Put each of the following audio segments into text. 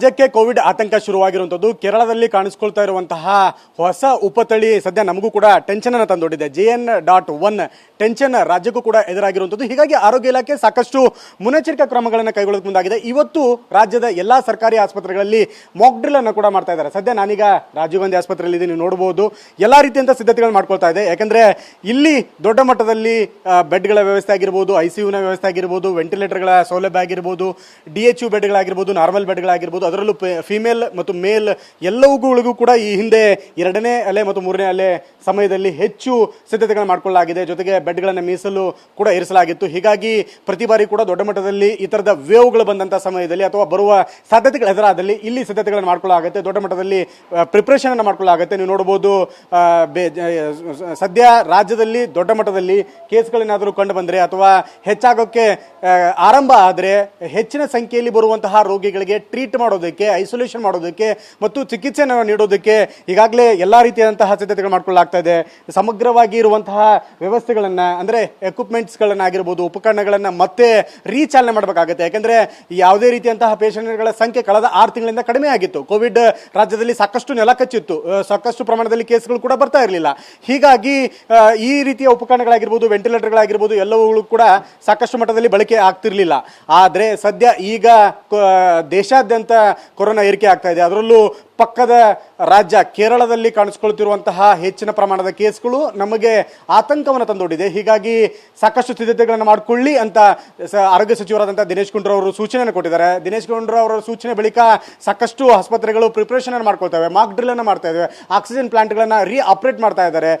ರಾಜ್ಯಕ್ಕೆ ಕೋವಿಡ್ ಆತಂಕ ಶುರುವಾಗಿರುವಂಥದ್ದು ಕೇರಳದಲ್ಲಿ ಕಾಣಿಸ್ಕೊಳ್ತಾ ಇರುವಂತಹ ಹೊಸ ಉಪತಳಿ ಸದ್ಯ ನಮಗೂ ಕೂಡ ಟೆನ್ಷನ್ ಅನ್ನು ತಂದೊಡ್ಡಿದೆ. J N dot one tension ರಾಜ್ಯಕ್ಕೂ ಕೂಡ ಎದುರಾಗಿರುವಂಥದ್ದು. ಹೀಗಾಗಿ ಆರೋಗ್ಯ ಇಲಾಖೆ ಸಾಕಷ್ಟು ಮುನ್ನೆಚ್ಚರಿಕಾ ಕ್ರಮಗಳನ್ನು ಕೈಗೊಳ್ಳೋಕೆ ಮುಂದಾಗಿದೆ. ಇವತ್ತು ರಾಜ್ಯದ ಎಲ್ಲಾ ಸರ್ಕಾರಿ ಆಸ್ಪತ್ರೆಗಳಲ್ಲಿ ಮಾಕ್ ಡ್ರಿಲ್ ಅನ್ನು ಕೂಡ ಮಾಡ್ತಾ ಇದ್ದಾರೆ. ಸದ್ಯ ನಾನೀಗ ರಾಜೀವ್ ಗಾಂಧಿ ಆಸ್ಪತ್ರೆಯಲ್ಲಿ ನೀವು ನೋಡಬಹುದು. ಎಲ್ಲಾ ರೀತಿಯಂತ ಸಿದ್ಧತೆಗಳನ್ನು ಮಾಡ್ಕೊಳ್ತಾ ಇದೆ. ಯಾಕಂದ್ರೆ ಇಲ್ಲಿ ದೊಡ್ಡ ಮಟ್ಟದಲ್ಲಿ ಬೆಡ್ಗಳ ವ್ಯವಸ್ಥೆ ಆಗಿರ್ಬೋದು ಐ ಸಿ ಯುನ ವ್ಯವಸ್ಥೆ ಆಗಿರ್ಬೋದು ವೆಂಟಿಲೇಟರ್ಗಳ ಸೌಲಭ್ಯ ಆಗಿರ್ಬೋದು ಡಿ ಎಚ್ ಯು ಬೆಡ್ಗಳಾಗಿರ್ಬೋದು ನಾರ್ಮಲ್ ಬೆಡ್ಗಳಾಗಿರ್ಬೋದು ಅದರಲ್ಲೂ ಫಿಮೇಲ್ ಮತ್ತು ಮೇಲ್ ಎಲ್ಲವುಗಳಿಗೂ ಕೂಡ ಈ ಹಿಂದೆ ಎರಡನೇ ಅಲೆ ಮತ್ತು ಮೂರನೇ ಅಲೆ ಸಮಯದಲ್ಲಿ ಹೆಚ್ಚು ಸಿದ್ಧತೆಗಳನ್ನು ಮಾಡಿಕೊಳ್ಳಲಾಗಿದೆ. ಜೊತೆಗೆ ಬೆಡ್ಗಳನ್ನು ಮೀಸಲು ಕೂಡ ಇರಿಸಲಾಗಿತ್ತು. ಹೀಗಾಗಿ ಪ್ರತಿ ಬಾರಿ ಕೂಡ ದೊಡ್ಡ ಮಟ್ಟದಲ್ಲಿ ಈ ಥರದ ವೇವ್ಗಳು ಬಂದಂಥ ಸಮಯದಲ್ಲಿ ಅಥವಾ ಬರುವ ಸಾಧ್ಯತೆಗಳ ಎದುರಾದಲ್ಲಿ ಇಲ್ಲಿ ಸಿದ್ಧತೆಗಳನ್ನು ಮಾಡ್ಕೊಳ್ಳಾಗುತ್ತೆ ದೊಡ್ಡ ಮಟ್ಟದಲ್ಲಿ ಪ್ರಿಪ್ರೇಷನ್ ಅನ್ನು ಮಾಡಿಕೊಳ್ಳಲಾಗುತ್ತೆ. ನೀವು ನೋಡಬಹುದು ಸದ್ಯ ರಾಜ್ಯದಲ್ಲಿ ದೊಡ್ಡ ಮಟ್ಟದಲ್ಲಿ ಕೇಸ್ಗಳೇನಾದರೂ ಕಂಡು ಬಂದರೆ ಅಥವಾ ಹೆಚ್ಚಾಗೋಕ್ಕೆ ಆರಂಭ ಆದರೆ ಹೆಚ್ಚಿನ ಸಂಖ್ಯೆಯಲ್ಲಿ ಬರುವಂತಹ ರೋಗಿಗಳಿಗೆ ಟ್ರೀಟ್ ಮಾಡೋದಕ್ಕೆ ಐಸೋಲೇಷನ್ ಮಾಡೋದಕ್ಕೆ ಮತ್ತು ಚಿಕಿತ್ಸೆಯನ್ನು ನೀಡೋದಕ್ಕೆ ಈಗಾಗಲೇ ಎಲ್ಲ ರೀತಿಯಾದಂತಹ ಸಿದ್ಧತೆಗಳು ಮಾಡ್ಕೊಳ್ಳಾಗ್ತಾ ಇದೆ. ಸಮಗ್ರವಾಗಿ ಇರುವಂತಹ ವ್ಯವಸ್ಥೆಗಳನ್ನ, ಅಂದ್ರೆ ಎಕ್ವಿಪ್ಮೆಂಟ್ಸ್ಗಳನ್ನ ಆಗಿರ್ಬೋದು ಉಪಕರಣಗಳನ್ನ ಮತ್ತೆ ರೀಚಾಲನೆ ಮಾಡಬೇಕಾಗುತ್ತೆ. ಯಾಕಂದ್ರೆ ಯಾವುದೇ ರೀತಿಯಂತಹ ಪೇಷಂಟ್ಗಳ ಸಂಖ್ಯೆ ಕಳೆದ ಆರು ತಿಂಗಳಿಂದ ಕಡಿಮೆ ಆಗಿತ್ತು. ಕೋವಿಡ್ ರಾಜ್ಯದಲ್ಲಿ ಸಾಕಷ್ಟು ನೆಲ ಕಚ್ಚಿತ್ತು. ಸಾಕಷ್ಟು ಪ್ರಮಾಣದಲ್ಲಿ ಕೇಸ್ಗಳು ಕೂಡ ಬರ್ತಾ ಇರಲಿಲ್ಲ. ಹೀಗಾಗಿ ಈ ರೀತಿಯ ಉಪಕರಣಗಳಾಗಿರ್ಬೋದು, ವೆಂಟಿಲೇಟರ್ಗಳಾಗಿರ್ಬೋದು, ಎಲ್ಲವುಗಳು ಕೂಡ ಸಾಕಷ್ಟು ಮಟ್ಟದಲ್ಲಿ ಬಳಕೆ ಆಗ್ತಿರ್ಲಿಲ್ಲ. ಆದರೆ ಸದ್ಯ ಈಗ ದೇಶಾದ್ಯಂತ ಕೊರೋನಾ ಏರಿಕೆ ಆಗ್ತಾ ಇದೆ. ಅದರಲ್ಲೂ ಪಕ್ಕದ ರಾಜ್ಯ ಕೇರಳದಲ್ಲಿ ಕಾಣಿಸ್ಕೊಳ್ತಿರುವಂತಹ ಹೆಚ್ಚಿನ ಪ್ರಮಾಣದ ಕೇಸ್ಗಳು ನಮಗೆ ಆತಂಕವನ್ನು ತಂದೊಡ್ಡಿದೆ. ಹೀಗಾಗಿ ಸಾಕಷ್ಟು ಸಿದ್ಧತೆಗಳನ್ನು ಮಾಡಿಕೊಳ್ಳಿ ಅಂತ ಆರೋಗ್ಯ ಸಚಿವರಾದಂಥ ದಿನೇಶ್ ಗುಂಡೂರಾವ್ ಅವರು ಸೂಚನೆಯನ್ನು ಕೊಟ್ಟಿದ್ದಾರೆ. ದಿನೇಶ್ ಗುಂಡೂರಾವ್ ಅವರ ಸೂಚನೆ ಬಳಿಕ ಸಾಕಷ್ಟು ಆಸ್ಪತ್ರೆಗಳು ಪ್ರಿಪರೇಷನ್ ಅನ್ನು ಮಾಡ್ಕೊಳ್ತವೆ. ಮಾಕ್ ಡ್ರಿಲ್ ಅನ್ನು ಮಾಡ್ತಾ ಇದ್ದಾವೆ ಆಕ್ಸಿಜನ್ ಪ್ಲಾಂಟ್ಗಳನ್ನು ರೀ ಆಪರೇಟ್ ಮಾಡ್ತಾ ಇದ್ದಾರೆ.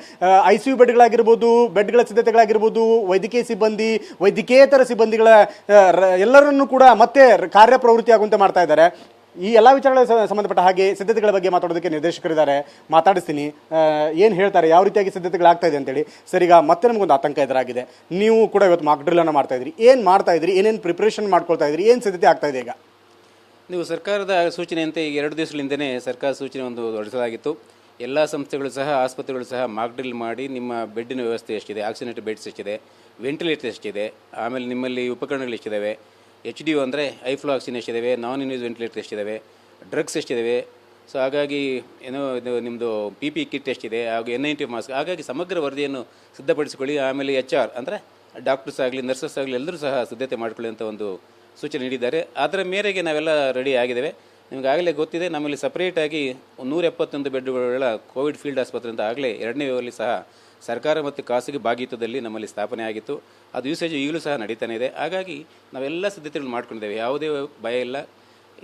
ಐ ಸಿ ಯು ಬೆಡ್ಗಳಾಗಿರ್ಬೋದು, ಬೆಡ್ಗಳ ಸಿದ್ಧತೆಗಳಾಗಿರ್ಬೋದು, ವೈದ್ಯಕೀಯ ಸಿಬ್ಬಂದಿ ವೈದ್ಯಕೀಯೇತರ ಸಿಬ್ಬಂದಿಗಳ ಎಲ್ಲರನ್ನೂ ಕೂಡ ಮತ್ತೆ ಕಾರ್ಯಪ್ರವೃತ್ತಿ ಆಗುವಂತೆ ಮಾಡ್ತಾ ಇದ್ದಾರೆ. ಈ ಎಲ್ಲ ವಿಚಾರಗಳ ಸಂಬಂಧಪಟ್ಟ ಹಾಗೆ ಸಿದ್ಧತೆಗಳ ಬಗ್ಗೆ ಮಾತಾಡೋದಕ್ಕೆ ನಿರ್ದೇಶಕರಿದ್ದಾರೆ. ಮಾತಾಡಿಸ್ತೀನಿ. ಏನು ಹೇಳ್ತಾರೆ? ಯಾವ ರೀತಿಯಾಗಿ ಸಿದ್ಧತೆಗಳಾಗ್ತಾ ಇದೆ ಅಂತೇಳಿ. ಸರ್, ಈಗ ಮತ್ತೆ ನಮಗೊಂದು ಆತಂಕ ಎದುರಾಗಿದೆ. ನೀವು ಕೂಡ ಇವತ್ತು ಮಾಕ್ ಡ್ರಿಲ್ ಅನ್ನು ಮಾಡ್ತಾ ಇದ್ರಿ. ಏನು ಮಾಡ್ತಾ ಇದ್ರಿ? ಏನೇನು ಪ್ರಿಪ್ರೇಷನ್ ಮಾಡ್ಕೊಳ್ತಾ ಇದ್ರಿ? ಏನು ಸಿದ್ಧತೆ ಆಗ್ತಾ ಇದೆ ಈಗ? ನೀವು ಸರ್ಕಾರದ ಸೂಚನೆಯಂತೆ ಈಗ ಎರಡು ದಿವಸಗಳಿಂದನೇ ಸರ್ಕಾರ ಸೂಚನೆ ಒಂದು ಹೊರಡಿಸಲಾಗಿತ್ತು. ಎಲ್ಲ ಸಂಸ್ಥೆಗಳು ಸಹ, ಆಸ್ಪತ್ರೆಗಳು ಸಹ ಮಾಕ್ ಡ್ರಿಲ್ ಮಾಡಿ ನಿಮ್ಮ ಬೆಡ್ಡಿನ ವ್ಯವಸ್ಥೆ ಎಷ್ಟಿದೆ? ಆಕ್ಸಿಜನೇಟರ್ ಬೆಡ್ಸ್ ಎಷ್ಟಿದೆ? ವೆಂಟಿಲೇಟರ್ ಎಷ್ಟಿದೆ? ಆಮೇಲೆ ನಿಮ್ಮಲ್ಲಿ ಉಪಕರಣಗಳು ಎಷ್ಟಿದ್ದಾವೆ ಎಚ್ ಡಿ ಯು ಅಂದರೆ ಐಫ್ಲೋ ಆಕ್ಸಿಜನ್ ಎಷ್ಟಿದ್ದಾವೆ ನಾನ್ ಇನ್ಯೂಸ್ ವೆಂಟಿಲೇಟರ್ ಎಷ್ಟಿದ್ದಾವೆ ಡ್ರಗ್ಸ್ ಎಷ್ಟಿದ್ದಾವೆ ಸೊ ಹಾಗಾಗಿ ಏನೋ ಇದು ನಿಮ್ಮದು ಪಿ ಪಿ ಕಿಟ್ ಎಷ್ಟಿದೆ ಹಾಗೂ ಎನ್ ನೈಂಟಿ ಮಾಸ್ಕ್ ಹಾಗಾಗಿ ಸಮಗ್ರ ವರದಿಯನ್ನು ಸಿದ್ಧಪಡಿಸಿಕೊಳ್ಳಿ. ಆಮೇಲೆ ಎಚ್ ಆರ್ ಅಂದರೆ ಡಾಕ್ಟರ್ಸ್ ಆಗಲಿ ನರ್ಸಸ್ ಆಗಲಿ ಎಲ್ಲರೂ ಸಹ ಸಿದ್ಧತೆ ಮಾಡಿಕೊಳ್ಳಿ ಅಂತ ಒಂದು ಸೂಚನೆ ನೀಡಿದ್ದಾರೆ. ಅದರ ಮೇರೆಗೆ ನಾವೆಲ್ಲ ರೆಡಿ ಆಗಿದ್ದೇವೆ. ನಿಮಗಾಗಲೇ ಗೊತ್ತಿದೆ, ನಮ್ಮಲ್ಲಿ ಸಪ್ರೇಟಾಗಿ ನೂರ ಎಪ್ಪತ್ತೊಂದು ಬೆಡ್ಗಳ ಕೋವಿಡ್ ಫೀಲ್ಡ್ ಆಸ್ಪತ್ರೆ ಅಂತ ಆಗಲೇ ಎರಡನೇ ವೇವಲ್ಲಿ ಸಹ ಸರ್ಕಾರ ಮತ್ತು ಖಾಸಗಿ ಭಾಗಿತ್ವದಲ್ಲಿ ನಮ್ಮಲ್ಲಿ ಸ್ಥಾಪನೆ ಆಗಿತ್ತು. ಅದು ಯೂಸೇಜ್ ಈಗಲೂ ಸಹ ನಡೀತಾನೆ ಇದೆ. ಹಾಗಾಗಿ ನಾವೆಲ್ಲ ಸಿದ್ಧತೆಗಳು ಮಾಡ್ಕೊಂಡಿದ್ದೇವೆ. ಯಾವುದೇ ಭಯ ಇಲ್ಲ.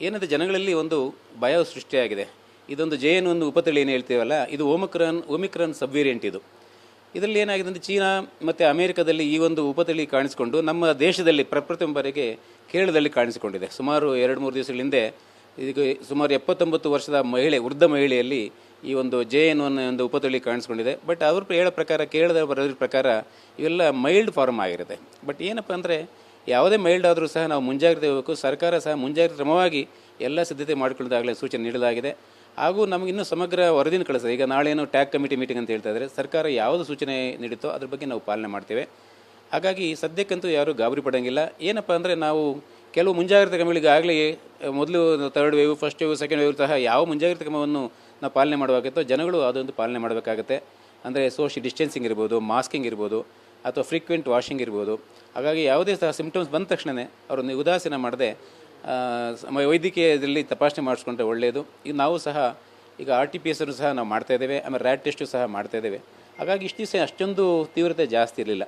ಏನಂದರೆ ಜನಗಳಲ್ಲಿ ಒಂದು ಭಯ ಸೃಷ್ಟಿಯಾಗಿದೆ. ಇದೊಂದು ಜೆ ಎನ್ ಒಂದು ಉಪತಳಿ ಏನು ಹೇಳ್ತೀವಲ್ಲ, ಇದು ಓಮಿಕ್ರಾನ್ ಓಮಿಕ್ರಾನ್ ಸಬ್ ವೇರಿಯಂಟ್ ಇದು. ಇದರಲ್ಲಿ ಏನಾಗಿದೆ ಅಂದರೆ ಚೀನಾ ಮತ್ತು ಅಮೇರಿಕಾದಲ್ಲಿ ಈ ಒಂದು ಉಪತಳಿ ಕಾಣಿಸಿಕೊಂಡು ನಮ್ಮ ದೇಶದಲ್ಲಿ ಪ್ರಪ್ರಥಮ ಬಾರಿಗೆ ಕೇರಳದಲ್ಲಿ ಕಾಣಿಸಿಕೊಂಡಿದೆ. ಸುಮಾರು ಎರಡು ಮೂರು ದಿವಸಗಳ ಹಿಂದೆ ಈಗ ಸುಮಾರು ಎಪ್ಪತ್ತೊಂಬತ್ತು ವರ್ಷದ ಮಹಿಳೆ, ವೃದ್ಧ ಮಹಿಳೆಯಲ್ಲಿ ಈ ಒಂದು ಜೆ ಎನ್ ಒನ್ ಒಂದು ಉಪತಳಿ ಕಾಣಿಸ್ಕೊಂಡಿದೆ. ಬಟ್ ಅವ್ರ ಹೇಳೋ ಪ್ರಕಾರ, ಕೇಳಿದ ಬರೋದ್ರ ಪ್ರಕಾರ ಇವೆಲ್ಲ ಮೈಲ್ಡ್ ಫಾರ್ಮ್ ಆಗಿರುತ್ತೆ. ಬಟ್ ಏನಪ್ಪ ಅಂದರೆ, ಯಾವುದೇ ಮೈಲ್ಡ್ ಆದರೂ ಸಹ ನಾವು ಮುಂಜಾಗ್ರತೆ ಹೋಗಬೇಕು. ಸರ್ಕಾರ ಸಹ ಮುಂಜಾಗ್ರತೆ ಕ್ರಮವಾಗಿ ಎಲ್ಲ ಸಿದ್ಧತೆ ಮಾಡಿಕೊಳ್ಳೋದಾಗಲೇ ಸೂಚನೆ ನೀಡಲಾಗಿದೆ. ಹಾಗೂ ನಮಗೆ ಇನ್ನೂ ಸಮಗ್ರ ವರದಿನ ಕಳಿಸ್ತದೆ ಈಗ ನಾಳೇನು ಟ್ಯಾಕ್ ಕಮಿಟಿ ಮೀಟಿಂಗ್ ಅಂತ ಹೇಳ್ತಾ ಇದ್ದಾರೆ. ಸರ್ಕಾರ ಯಾವುದು ಸೂಚನೆ ನೀಡುತ್ತೋ ಅದ್ರ ಬಗ್ಗೆ ನಾವು ಪಾಲನೆ ಮಾಡ್ತೇವೆ. ಹಾಗಾಗಿ ಸದ್ಯಕ್ಕಂತೂ ಯಾರೂ ಗಾಬರಿ ಪಡೋಂಗಿಲ್ಲ. ಏನಪ್ಪ ಅಂದರೆ ನಾವು ಕೆಲವು ಮುಂಜಾಗ್ರತೆ ಕ್ರಮಗಳಿಗೆ ಆಗಲಿ ಮೊದಲು third wave first wave second wave ಸಹ ಯಾವ ಮುಂಜಾಗ್ರತೆ ಕ್ರಮವನ್ನು ನಾವು ಪಾಲನೆ ಮಾಡಬೇಕಾಗುತ್ತೋ ಜನಗಳು ಅದೊಂದು ಪಾಲನೆ ಮಾಡಬೇಕಾಗುತ್ತೆ. ಅಂದರೆ ಸೋಷಿಯಲ್ ಡಿಸ್ಟೆನ್ಸಿಂಗ್ ಇರ್ಬೋದು ಮಾಸ್ಕಿಂಗ್ ಇರ್ಬೋದು, ಅಥವಾ ಫ್ರೀಕ್ವೆಂಟ್ ವಾಷಿಂಗ್ ಇರ್ಬೋದು. ಹಾಗಾಗಿ ಯಾವುದೇ ಸಹ ಸಿಂಪ್ಟಮ್ಸ್ ಬಂದ ತಕ್ಷಣವೇ ಅವರನ್ನು ಉದಾಸೀನ ಮಾಡದೆ ವೈದ್ಯಕೀಯದಲ್ಲಿ ತಪಾಸಣೆ ಮಾಡಿಸ್ಕೊಂಡ್ರೆ ಒಳ್ಳೆಯದು ಈಗ ನಾವು ಸಹ ಈಗ ಆರ್ ಟಿ ಪಿ ಎಸ್ ಸಹ ನಾವು ಮಾಡ್ತಾ ಇದ್ದೇವೆ, ಆಮೇಲೆ ರ್ಯಾಟ್ ಟೆಸ್ಟು ಸಹ ಮಾಡ್ತಾ ಇದ್ದೇವೆ. ಹಾಗಾಗಿ ಇಷ್ಟು ದಿವಸ ಅಷ್ಟೊಂದು ತೀವ್ರತೆ ಜಾಸ್ತಿ ಇರಲಿಲ್ಲ.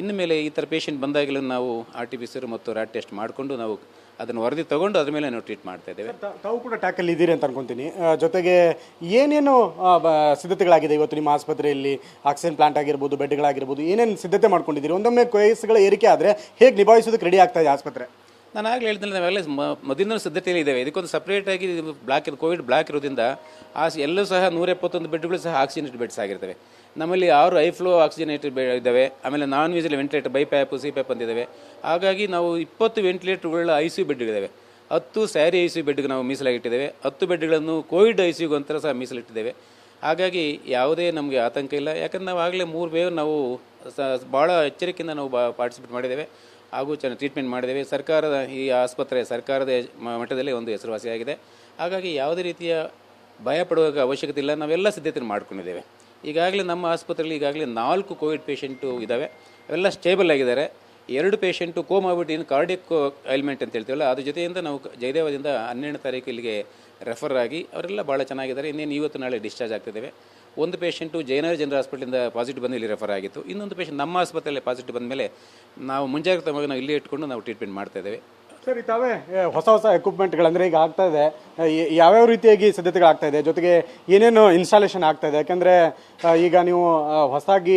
ಇನ್ನು ಮೇಲೆ ಈ ಥರ ಪೇಷಂಟ್ ಬಂದಾಗಲೂ ನಾವು ಆರ್ ಟಿ ಪಿ ಸಿ ಮತ್ತು ರ್ಯಾಟ್ ಟೆಸ್ಟ್ ಮಾಡಿಕೊಂಡು ನಾವು ಅದನ್ನು ವರದಿ ತಗೊಂಡು ಅದ್ರ ಮೇಲೆ ನಾವು ಟ್ರೀಟ್ ಮಾಡ್ತಾ ಇದ್ದೇವೆ. ತಾವು ಕೂಡ ಟ್ಯಾಕಲ್ ಇದ್ದೀರಿ ಅಂತ ಅನ್ಕೊಂತೀನಿ. ಜೊತೆಗೆ ಏನೇನು ಸಿದ್ಧತೆಗಳಾಗಿದೆ ಇವತ್ತು ನಿಮ್ಮ ಆಸ್ಪತ್ರೆಯಲ್ಲಿ? ಆಕ್ಸಿಜನ್ ಪ್ಲಾಂಟ್ ಆಗಿರ್ಬೋದು, ಬೆಡ್ಗಳಾಗಿರ್ಬೋದು, ಏನೇನು ಸಿದ್ಧತೆ ಮಾಡ್ಕೊಂಡಿದ್ದೀರಿ? ಒಂದೊಮ್ಮೆ ಕೇಸ್ಗಳ ಏರಿಕೆ ಆದರೆ ಹೇಗೆ ನಿಭಾಯಿಸೋದಕ್ಕೆ ರೆಡಿ ಆಗ್ತಾ ಇದೆ ಆಸ್ಪತ್ರೆ? ನಾನು ಆಗಲೇ ಹೇಳ್ತೀನಿ ನಾವೆಲ್ಲ ಮೊದಲಿನ ಸಿದ್ಧತೆಯಲ್ಲಿ ಇದ್ದೇವೆ. ಇದಕ್ಕೊಂದು ಸಪ್ರೇಟಾಗಿ ಬ್ಲಾಕ್ ಕೋವಿಡ್ ಬ್ಲಾಕ್ ಇರೋದ್ರಿಂದ ಆ ಎಲ್ಲೂ ಸಹ ನೂರ ಎಪ್ಪತ್ತೊಂದು ಬೆಡ್ಗಳು ಸಹ ಆಕ್ಸಿಜನೇಟ್ ಬೆಡ್ಸ್ ಆಗಿರ್ತವೆ. ನಮ್ಮಲ್ಲಿ ಆರು ಐ ಫ್ಲೋ ಆಕ್ಸಿಜನೇಟೆಡ್ ಬೆ ಇದ್ದಾವೆ. ಆಮೇಲೆ ನಾನ್ ಯೂಸಲ್ ventilator BiPAP CPAP ಅಂತಿದ್ದಾವೆ ಹಾಗಾಗಿ ನಾವು ಇಪ್ಪತ್ತು ವೆಂಟಿಲೇಟರ್ಗಳ ಐ ಸಿ ಬೆಡ್ಗಳಿದ್ದಾವೆ. ಹತ್ತು ಸ್ಯಾರಿ ಐ ಸಿ ಬೆಡ್ಗೆ ನಾವು ಮೀಸಲಾಗಿಟ್ಟಿದ್ದೇವೆ. ಹತ್ತು ಬೆಡ್ಗಳನ್ನು ಕೋವಿಡ್ ಐ ಸಿ ಯುಗಂತರ ಸಹ ಮೀಸಲಿಟ್ಟಿದ್ದೇವೆ. ಹಾಗಾಗಿ ಯಾವುದೇ ನಮಗೆ ಆತಂಕ ಇಲ್ಲ. ಯಾಕಂದ್ರೆ ನಾವು ಆಗಲೇ ಮೂರು ವೇವ್ ನಾವು ಸ ಭಾಳ ಎಚ್ಚರಿಕೆಯಿಂದ ನಾವು ಪಾರ್ಟಿಸಿಪೇಟ್ ಮಾಡಿದ್ದೇವೆ. ಹಾಗೂ ಚೆನ್ನಾಗಿ ಟ್ರೀಟ್ಮೆಂಟ್ ಮಾಡಿದ್ದೇವೆ. ಸರ್ಕಾರದ ಈ ಆಸ್ಪತ್ರೆ, ಸರ್ಕಾರದ ಮಟ್ಟದಲ್ಲಿ ಒಂದು ಹೆಸರುವಾಸಿಯಾಗಿದೆ. ಹಾಗಾಗಿ ಯಾವುದೇ ರೀತಿಯ ಭಯ ಪಡುವ ಅವಶ್ಯಕತೆ ಇಲ್ಲ. ನಾವೆಲ್ಲ ಸಿದ್ಧತೆ ಮಾಡ್ಕೊಂಡಿದ್ದೇವೆ. ಈಗಾಗಲೇ ನಮ್ಮ ಆಸ್ಪತ್ರೆಯಲ್ಲಿ ಈಗಾಗಲೇ ನಾಲ್ಕು ಕೋವಿಡ್ ಪೇಷೆಂಟು ಇದ್ದಾವೆ. ಅವೆಲ್ಲ ಸ್ಟೇಬಲ್ ಆಗಿದ್ದಾರೆ. ಎರಡು ಪೇಷಂಟು ಕೋಮಾಬಿಡ್ ಏನು ಕಾರ್ಡಿಯಕ್ ಐಲ್ಮೆಂಟ್ ಅಂತ ಹೇಳ್ತೀವಲ್ಲ, ಅದ್ರ ಜೊತೆಯಿಂದ ನಾವು ಜಯದೇವದಿಂದ ಹನ್ನೆರಡು ತಾರೀಕು ಇಲ್ಲಿಗೆ ರೆಫರ್ ಆಗಿ ಅವರೆಲ್ಲ ಭಾಳ ಚೆನ್ನಾಗಿದ್ದಾರೆ. ಇನ್ನೇನು ಇವತ್ತು ನಾಳೆ ಡಿಸ್ಚಾರ್ಜ್ ಆಗ್ತಿದ್ದೇವೆ. ಒಂದು ಪೇಷೆಂಟು ಜಯನಗರ ಜನರಲ್ ಹಾಸ್ಪಿಟಲಿಂದ ಪಾಸಿಟಿವ್ ಬಂದು ಇಲ್ಲಿ ರೆಫರ್ ಆಗಿತ್ತು. ಇನ್ನೊಂದು ಪೇಷೆಂಟ್ ನಮ್ಮ ಆಸ್ಪತ್ರೆಯಲ್ಲಿ ಪಾಸಿಟಿವ್ ಬಂದ ಮೇಲೆ ನಾವು ಮುಂಜಾಗ್ರತವಾಗಿ ನಾವು ಇಲ್ಲೇ ಇಟ್ಕೊಂಡು ನಾವು ಟ್ರೀಟ್ಮೆಂಟ್ ಮಾಡ್ತಾ ಇದ್ದೇವೆ. ಸರ್ ತಾವೇ ಹೊಸ ಹೊಸ ಎಕ್ವಿಪ್ಮೆಂಟ್ಗಳಂದರೆ ಈಗ ಆಗ್ತಾ ಇದೆ. ಯಾವ್ಯಾವ ರೀತಿಯಾಗಿ ಸಿದ್ಧತೆಗಳು ಆಗ್ತಾ ಇದೆ? ಜೊತೆಗೆ ಏನೇನು ಇನ್ಸ್ಟಾಲೇಷನ್ ಆಗ್ತಾ ಇದೆ? ಯಾಕಂದ್ರೆ ಈಗ ನೀವು ಹೊಸದಾಗಿ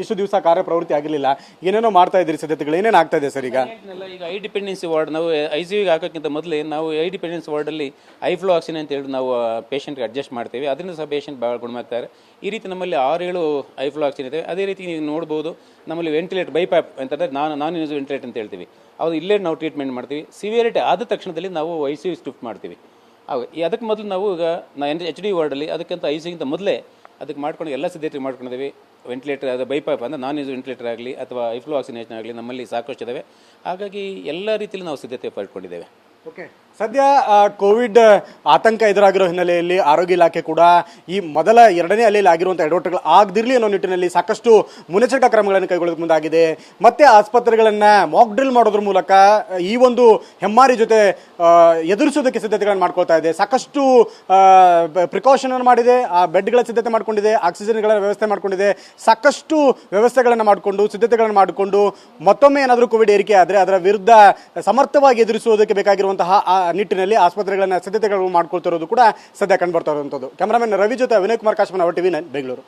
ಇಷ್ಟು ದಿವಸ ಕಾರ್ಯಪ್ರವೃತ್ತಿ ಆಗಿರಲಿಲ್ಲ. ಏನೇನೋ ಮಾಡ್ತಾ ಇದ್ದೀರಿ ಸಿದ್ಧತೆಗಳು? ಏನೇನು ಆಗ್ತಾ ಇದೆ ಸರ್ ಈಗ? ಈಗ ಐ ಡಿಪೆಂಡೆನ್ಸಿ ವಾರ್ಡ್ ನಾವು ಐ ಸಿ ಯುಗೆ ಹಾಕೋಕ್ಕಿಂತ ಮೊದಲೇ ನಾವು ಐ ಡಿಪೆಂಡೆನ್ಸ್ ವಾರ್ಡಲ್ಲಿ ಐ ಫ್ಲೋ ಆಕ್ಸಿನ್ ಅಂತ ಹೇಳಿ ನಾವು ಪೇಷಂಟ್ಗೆ ಅಡ್ಜಸ್ಟ್ ಮಾಡ್ತೀವಿ. ಅದರಿಂದ ಸಹ ಪೇಷಂಟ್ ಭಾಳ ಗುಣಮಾಗ್ತಾರೆ ಈ ರೀತಿ ನಮ್ಮಲ್ಲಿ ಆರು ಏಳು ಐ ಫ್ಲೋ ಆಕ್ಸಿನ್ ಇದೆ ಅದೇ ರೀತಿ ನೀವು ನೋಡ್ಬೋದು, ನಮ್ಮಲ್ಲಿ ವೆಂಟಿಲೇಟ್ ಬೈಪ್ಯಾಪ್ ಅಂತಂದರೆ ನಾನು, ನಾನ್ ಯೂಸ್ ವೆಂಟಿಲೇಟ್ ಅಂತ ಹೇಳ್ತೀವಿ. ಅದು ಇಲ್ಲೇ ನಾವು ಟ್ರೀಟ್ಮೆಂಟ್ ಮಾಡ್ತೀವಿ. ಸಿವಿಯರಿಟಿ ಆದ ತಕ್ಷಣದಲ್ಲಿ ನಾವು ಐ ಸಿ ಯು ಶಿಫ್ಟ್ ಮಾಡ್ತೀವಿ. ಅದಕ್ಕೆ ಮೊದಲು ನಾವು ಈಗ, ನಾ ಎಚ್ ಡಿ ವಾರ್ಡಲ್ಲಿ ಅದಕ್ಕಿಂತ ಐ ಸಿಗಿಂತ ಮೊದಲೇ ಅದಕ್ಕೆ ಮಾಡ್ಕೊಂಡು ಎಲ್ಲ ಸಿದ್ಧತೆ ಮಾಡ್ಕೊಂಡಿದ್ದೀವಿ. ವೆಂಟಿಲೇಟರ್ ಅದು ಬೈಪಾಪ್ ಅಂದರೆ ನಾನ್ ಯೂಸ್ ವೆಂಟಿಲೇಟರ್ ಆಗಲಿ ಅಥವಾ ಐಫ್ಲೋ ಆಕ್ಸಿನೇಷನ್ ಆಗಲಿ ನಮ್ಮಲ್ಲಿ ಸಾಕಷ್ಟು ಇದ್ದಾವೆ ಹಾಗಾಗಿ ಎಲ್ಲ ರೀತಿಯಲ್ಲಿ ನಾವು ಸಿದ್ಧತೆ ಪಡ್ಕೊಂಡಿದ್ದೇವೆ ಓಕೆ ಸದ್ಯ ಕೋವಿಡ್ ಆತಂಕ ಎದುರಾಗಿರೋ ಹಿನ್ನೆಲೆಯಲ್ಲಿ ಆರೋಗ್ಯ ಇಲಾಖೆ ಕೂಡ ಈ ಮೊದಲ ಎರಡನೇ ಅಲೆಯಲ್ಲಿ ಆಗಿರುವಂಥ ಎಡವಟ್ಟುಗಳು ಆಗದಿರಲಿ ಅನ್ನೋ ನಿಟ್ಟಿನಲ್ಲಿ ಸಾಕಷ್ಟು ಮುನ್ನೆಚ್ಚರಿಕಾ ಕ್ರಮಗಳನ್ನು ಕೈಗೊಳ್ಳೋಕೆ ಮುಂದಾಗಿದೆ. ಮತ್ತೆ ಆಸ್ಪತ್ರೆಗಳನ್ನು ಮಾಕ್ ಡ್ರಿಲ್ ಮಾಡೋದ್ರ ಮೂಲಕ, ಈ ಒಂದು ಹೆಮ್ಮಾರಿ ಜೊತೆ ಎದುರಿಸೋದಕ್ಕೆ ಸಿದ್ಧತೆಗಳನ್ನು ಮಾಡ್ಕೊಳ್ತಾ ಇದೆ. ಸಾಕಷ್ಟು ಪ್ರಿಕಾಷನ್ ಮಾಡಿದೆ, ಆ, ಬೆಡ್ಗಳ ಸಿದ್ಧತೆ ಮಾಡಿಕೊಂಡಿದೆ, ಆಕ್ಸಿಜನ್ಗಳ ವ್ಯವಸ್ಥೆ ಮಾಡಿಕೊಂಡಿದೆ. ಸಾಕಷ್ಟು ವ್ಯವಸ್ಥೆಗಳನ್ನು ಮಾಡಿಕೊಂಡು, ಸಿದ್ಧತೆಗಳನ್ನು ಮಾಡಿಕೊಂಡು ಮತ್ತೊಮ್ಮೆ ಏನಾದರೂ ಕೋವಿಡ್ ಏರಿಕೆ ಆದರೆ ಅದರ ವಿರುದ್ಧ ಸಮರ್ಥವಾಗಿ ಎದುರಿಸುವುದಕ್ಕೆ ಬೇಕಾಗಿರುವಂತಹ ನಿಟ್ಟಿನಲ್ಲಿ ಆಸ್ಪತ್ರೆಗಳನ್ನು ಸಿದ್ಧತೆಗಳು ಮಾಡ್ಕೊಳ್ತಿರೋದು ಕೂಡ ಸದ್ಯ ಕಂಡು ಬರ್ತಾ ಇರುವಂಥದ್ದು. ಕ್ಯಾಮರಾಮನ್ ರವಿ ಜೊತೆ ವಿನಯ್ ಕುಮಾರ್ ಕಾಶ್ಮನ್ ಅವರ್ ಟಿವಿ ನೈನ್, ಬೆಂಗಳೂರು.